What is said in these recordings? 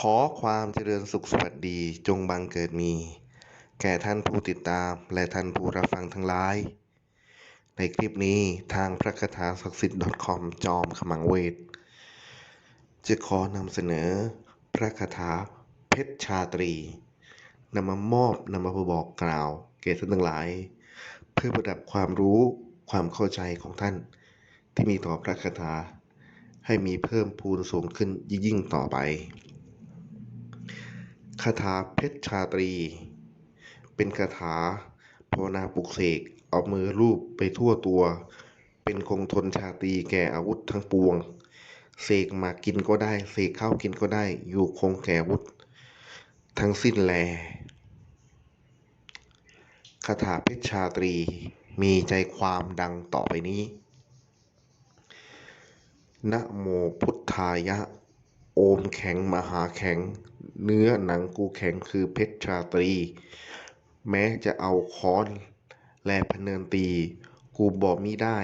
ขอความเจริญสุขสวัสดีจงบังเกิดมี แก่ท่านผู้ติดตามและท่านผู้รับฟังทั้งหลาย ในคลิปนี้ทางพระคาถาศักดิ์สิทธิ์ .com จอมขมังเวท จะขอนำเสนอ พระคาถาเพชรชาตรีนำมามอบนำมาบอกกล่าวแก่ท่านทั้งหลาย เพื่อประดับความรู้ความเข้าใจของท่าน ที่มีต่อพระคาถาให้มีเพิ่มพูนสูงขึ้นยิ่งต่อไป คาถาเพชรชาตรี เป็นคาถาภาวนาปลุกเสกเอามือลูบไปทั่วตัว เป็นคงทนชาตรีแก่อาวุธทั้งปวง เสกมากกินก็ได้ เสกข้าวกินก็ได้ อยู่คงแก่อาวุธ ทั้งสิ้นแลคาถาเพชรชาตรีมีใจความดังต่อไปนี้ นะโมพุทธายะ โอมแข็งมหาแข็ง เนื้อหนังกูแข็งคือเพชรชาตรี แม้จะเอาค้อนแลพเนินตี กูบอกมิได้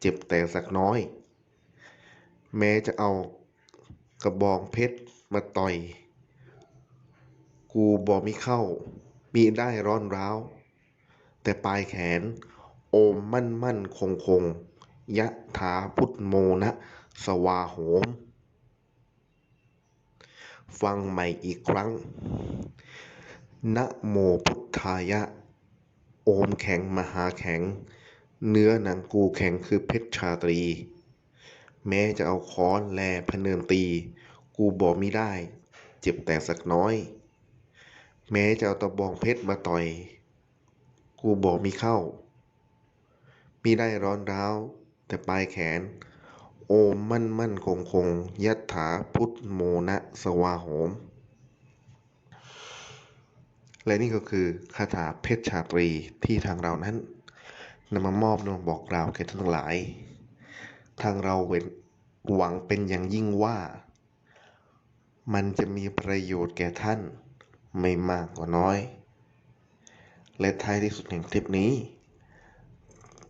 เจ็บแต่สักน้อย แม้จะเอากระบองเพชรมาต่อย กูบอกมิเข้า มีได้ร้อนร้าว แต่ปลายแขน โอมมั่นมั่นคงคงยะถาพุทโมนะ สวาโหม ฟังใหม่อีกครั้ง นะโมพุทธายะ โอมแข็งมหาแข็ง เนื้อหนังกูแข็งคือเพชรชาตรี แม้จะเอาค้อนแลพเนินตี กูบอกมิได้ เจ็บแต่สักน้อย แม้จะเอาตะบองเพชรมาต่อย กูบอกมิเข้า มีได้ร้อนร้าวแต่ปลายแขน โอมมั่นมั่นคงคงยัตถาพุทโมนะสวาโหม และนี่ก็คือคาถาเพชรชาตรีที่ทางเรานั้นนำมามอบนำมาบอกกล่าวแก่ท่านทั้งหลาย ทางเราเหวังเป็นอย่างยิ่งว่า มันจะมีประโยชน์แก่ท่านไม่มากก็น้อย และท้ายที่สุดแห่งคลิปนี้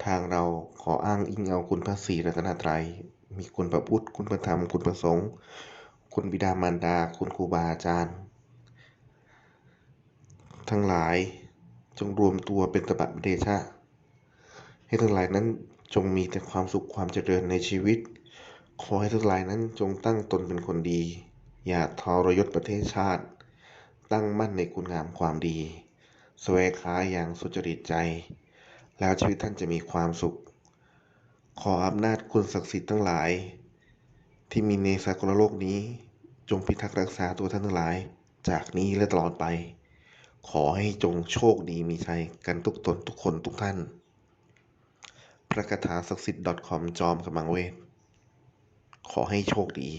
ทางเราขออ้างอิงเอาคุณพระศรีรัตนตรัย มีคุณพระพุทธ คุณพระธรรม คุณพระสงฆ์ คุณบิดามารดา คุณครูบาอาจารย์ ทั้งหลายจงรวมตัวเป็นตบะเดชะ ให้ทั้งหลายนั้นจงมีแต่ความสุขความเจริญในชีวิต ขอให้ทั้งหลายนั้นจงตั้งตนเป็นคนดี อย่าทรยศประเทศชาติ ตั้งมั่นในคุณงามความดีแสวงหาอย่างสุจริตใจ แล้วชีวิตท่านจะมีความสุข ขออำนาจคุณศักดิ์สิทธิ์ทั้งหลาย ที่มีในสากลโลกนี้ จงพิทักษ์รักษาตัวท่านทั้งหลาย จากนี้และตลอดไป ขอให้จงโชคดีมีชัยกันทุกตนทุกคนทุกท่าน พระคาถาศักดิ์สิทธิ์ .com จอมกำลังเวท ขอให้โชคดี